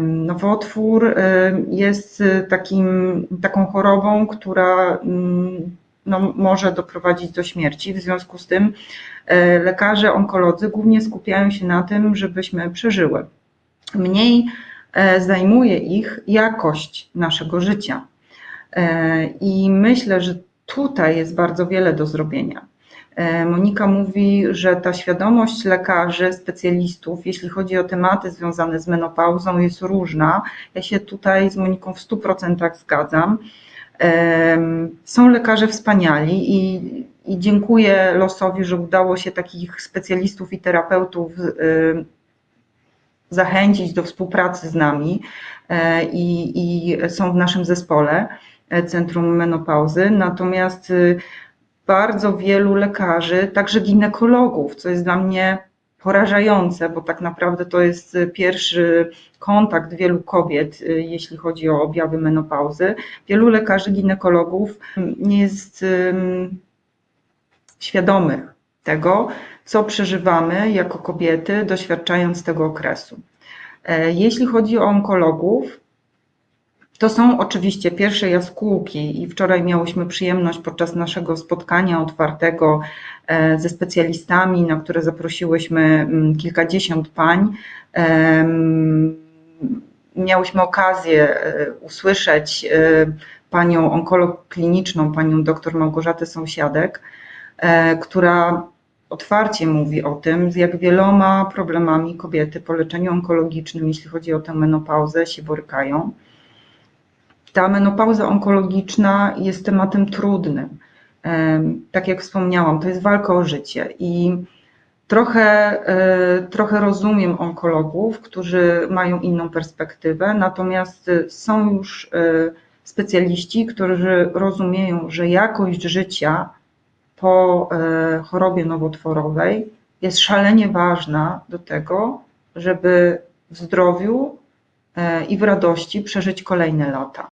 Nowotwór y, jest y, takim, taką chorobą, która mm, no, może doprowadzić do śmierci. W związku z tym y, lekarze onkolodzy głównie skupiają się na tym, żebyśmy przeżyły. Mniej zajmuje ich jakość naszego życia. I myślę, że tutaj jest bardzo wiele do zrobienia. E, Monika mówi, że ta świadomość lekarzy, specjalistów, jeśli chodzi o tematy związane z menopauzą, jest różna. Ja się tutaj z Moniką w 100% zgadzam. Em, Są lekarze wspaniali i, i dziękuję losowi, że udało się takich specjalistów i terapeutów y, zachęcić do współpracy z nami e, i, i są w naszym zespole e, Centrum Menopauzy. Natomiast bardzo wielu lekarzy, także ginekologów, co jest dla mnie porażające, bo tak naprawdę to jest pierwszy kontakt wielu kobiet, y, jeśli chodzi o objawy menopauzy. Wielu lekarzy ginekologów nie jest świadomych tego, co przeżywamy jako kobiety, doświadczając tego okresu. E, Jeśli chodzi o onkologów, to są oczywiście pierwsze jaskółki i wczoraj miałyśmy przyjemność podczas naszego spotkania otwartego e, ze specjalistami, na które zaprosiłyśmy mm, kilkadziesiąt pań. Miałyśmy okazję e, usłyszeć e, panią onkolog kliniczną, panią dr Małgorzatę Sąsiadek, która otwarcie mówi o tym, z jak wieloma problemami kobiety po leczeniu onkologicznym, jeśli chodzi o tę menopauzę, się borykają. Ta menopauza onkologiczna jest tematem trudnym. Tak jak wspomniałam, to jest walka o życie i trochę, e, trochę rozumiem onkologów, którzy mają inną perspektywę, natomiast są już e, specjaliści, którzy rozumieją, że jakość życia po e, chorobie nowotworowej jest szalenie ważna do tego, żeby w zdrowiu i w radości przeżyć kolejne lata.